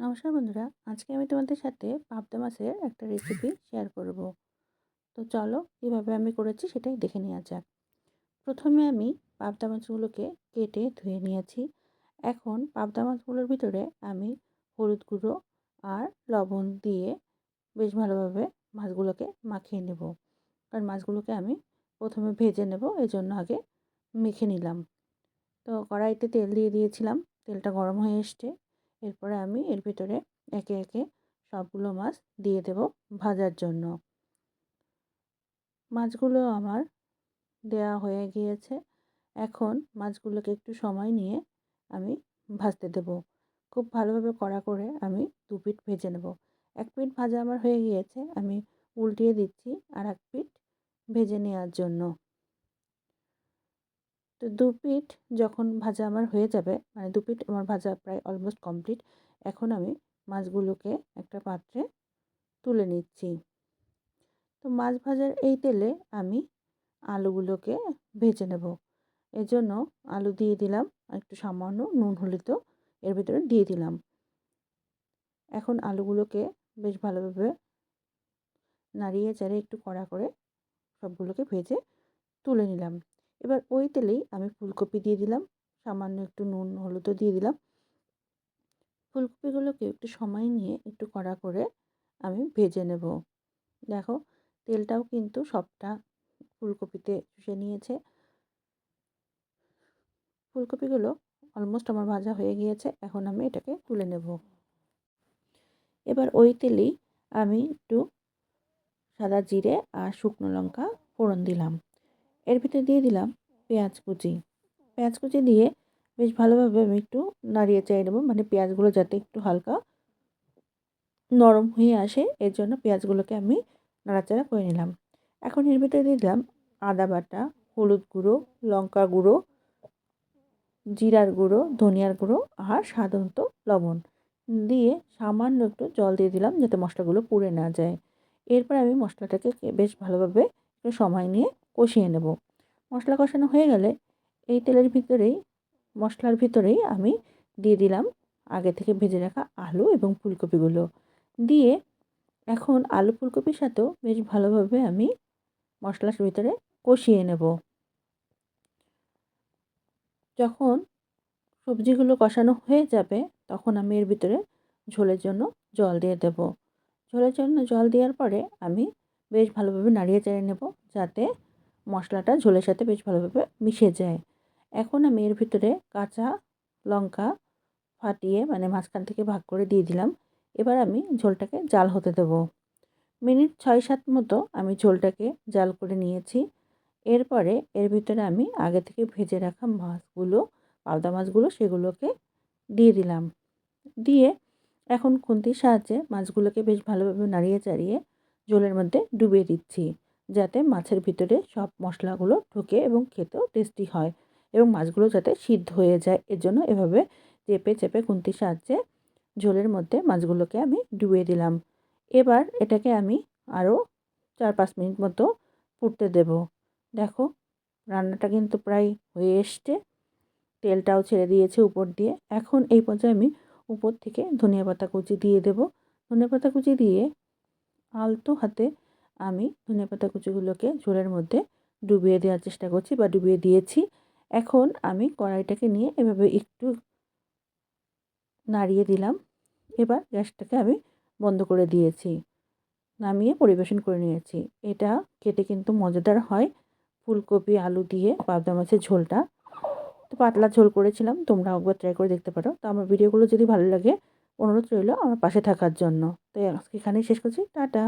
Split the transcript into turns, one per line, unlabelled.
নমস্কার বন্ধুরা, আজকে আমি তোমাদের সাথে পাবদা মাছের একটা রেসিপি শেয়ার করব। তো চলো, কীভাবে আমি করেছি সেটাই দেখে নেওয়া যাক। প্রথমে আমি পাবদা মাছগুলোকে কেটে ধুয়ে নিয়েছি। এখন পাবদা মাছগুলোর ভিতরে আমি হলুদ গুঁড়ো আর লবণ দিয়ে বেশ ভালোভাবে মাছগুলোকে মাখিয়ে নেব। কারণ মাছগুলোকে আমি প্রথমে ভেজে নেব এই জন্য আগে মেখে নিলাম। তো কড়াইতে তেল দিয়ে দিয়েছিলাম, তেলটা গরম হয়ে এসছে। এরপরে আমি এর ভিতরে একে একে সবগুলো মাছ দিয়ে দেব ভাজার জন্য। মাছগুলো আমার দেয়া হয়ে গিয়েছে। এখন মাছগুলোকে একটু সময় নিয়ে আমি ভাজতে দেব। খুব ভালোভাবে কড়া করে আমি দু পিঠ ভেজে নেব। এক পিঠ ভাজা আমার হয়ে গিয়েছে, আমি উল্টিয়ে দিচ্ছি আর এক পিঠ ভেজে নেওয়ার জন্য। তো দু পিঠ যখন ভাজা আমার হয়ে যাবে মানে দু পিঠ আমার ভাজা প্রায় অলমোস্ট কমপ্লিট এখন আমি মাছগুলোকে একটা পাত্রে তুলে নিচ্ছি। তো মাছ ভাজার এই তেলে আমি আলুগুলোকে ভেজে নেব। এজন্য আলু দিয়ে দিলাম, একটু সামান্য নুন হলুদও এর ভিতরে দিয়ে দিলাম। এখন আলুগুলোকে বেশ ভালোভাবে নাড়িয়ে চাড়িয়ে একটু কড়া করে সবগুলোকে ভেজে তুলে নিলাম। এবার ওই তেলেই আমি ফুলকপি দিয়ে দিলাম। সামান্য একটু নুন, হলুদও দিয়ে দিলাম। ফুলকপিগুলোকে একটু সময় নিয়ে একটু কড়া করে আমি ভেজে নেব। দেখো, তেলটাও কিন্তু সবটা ফুলকপিতে চুষে নিয়েছে। ফুলকপিগুলো অলমোস্ট আমার ভাজা হয়ে গিয়েছে, এখন আমি এটাকে তুলে নেব। এবার ওই তেলেই আমি একটু সাদা জিরে আর শুকনো লঙ্কা ফোড়ন দিলাম। এর ভিতরে দিয়ে দিলাম পেঁয়াজ কুচি। পেঁয়াজ কুচি দিয়ে বেশ ভালোভাবে আমি একটু নাড়িয়ে চাই নেব মানে পেঁয়াজগুলো যাতে একটু হালকা নরম হয়ে আসে, এর জন্য পেঁয়াজগুলোকে আমি নাড়াচাড়া করে নিলাম। এখন এর ভিতরে দিয়ে দিলাম আদা বাটা, হলুদ গুঁড়ো লঙ্কা গুঁড়ো, জিরার গুঁড়ো, ধনিয়ার গুঁড়ো আর সাধারণত লবণ। দিয়ে সামান্য একটু জল দিয়ে দিলাম যাতে মশলাগুলো পুড়ে না যায়। এরপর আমি মশলাটাকে বেশ ভালোভাবে একটু সময় নিয়ে কষিয়ে নেব। মশলা কষানো হয়ে গেলে এই তেলের ভিতরেই, মশলার ভিতরেই আমি দিয়ে দিলাম আগে থেকে ভেজে রাখা আলু এবং ফুলকপিগুলো। দিয়ে এখন আলু ফুলকপির সাথেও বেশ ভালোভাবে আমি মশলার ভিতরে কষিয়ে নেব। যখন সবজিগুলো কষানো হয়ে যাবে তখন আমি এর ভিতরে ঝোলের জন্য জল দিয়ে দেব। ঝোলের জন্য জল দেওয়ার পরে আমি বেশ ভালোভাবে নাড়িয়ে চেড়ে নেব যাতে মশলাটা ঝোলের সাথে বেশ ভালোভাবে মিশে যায়। এখন আমি এর ভিতরে কাঁচা লঙ্কা ফাটিয়ে মানে মাঝখান থেকে ভাগ করে দিয়ে দিলাম। এবার আমি ঝোলটাকে জাল হতে দেবো। মিনিট ছয় সাত মতো আমি ঝোলটাকে জাল করে নিয়েছি। এরপরে এর ভিতরে আমি আগে থেকে ভেজে রাখা মাছগুলো, পাবদা মাছগুলো, সেগুলোকে দিয়ে দিলাম। দিয়ে এখন খুন্তির সাহায্যে মাছগুলোকে বেশ ভালোভাবে নাড়িয়ে চাড়িয়ে ঝোলের মধ্যে ডুবিয়ে দিচ্ছি। যাতে মাছের ভিতরে সব মশলাগুলো ঢোকে এবং খেতেও টেস্টি হয় এবং মাছগুলো যাতে সিদ্ধ হয়ে যায়। এর জন্য এভাবে চেপে চেপে খুন্তির সাহায্যে ঝোলের মধ্যে মাছগুলোকে আমি ডুবিয়ে দিলাম। এবার এটাকে আমি আরও চার পাঁচ মিনিট মতো ফুটতে দেব। দেখো, রান্নাটা কিন্তু প্রায় হয়ে এসছে। তেলটাও ছেড়ে দিয়েছে উপর দিয়ে। এখন এই পর্যায়ে আমি উপর থেকে ধনিয়া পাতা কুচি দিয়ে দেব। ধনিয়া পাতা কুচি দিয়ে আলতো হাতে আমি ধনিয়া পাতা কুচিগুলোকে ঝোলের মধ্যে ডুবিয়ে দেওয়ার চেষ্টা করছি বা ডুবিয়ে দিয়েছি। এখন আমি কড়াইটাকে নিয়ে এভাবে একটু নাড়িয়ে দিলাম। এবার গ্যাসটাকে আমি বন্ধ করে দিয়েছি। নামিয়ে পরিবেশন করে নিয়েছি। এটা খেতে কিন্তু মজাদার হয়। ফুলকপি, আলু দিয়ে পাবদা মাছের ঝোলটা। তো পাতলা ঝোল করেছিলাম, তোমরা একবার ট্রাই করে দেখতে পারো। তো আমার ভিডিওগুলো যদি ভালো লাগে, অনুরোধ রইল আমার পাশে থাকার জন্য। তো আজকে এখানেই শেষ করছি। টাটা!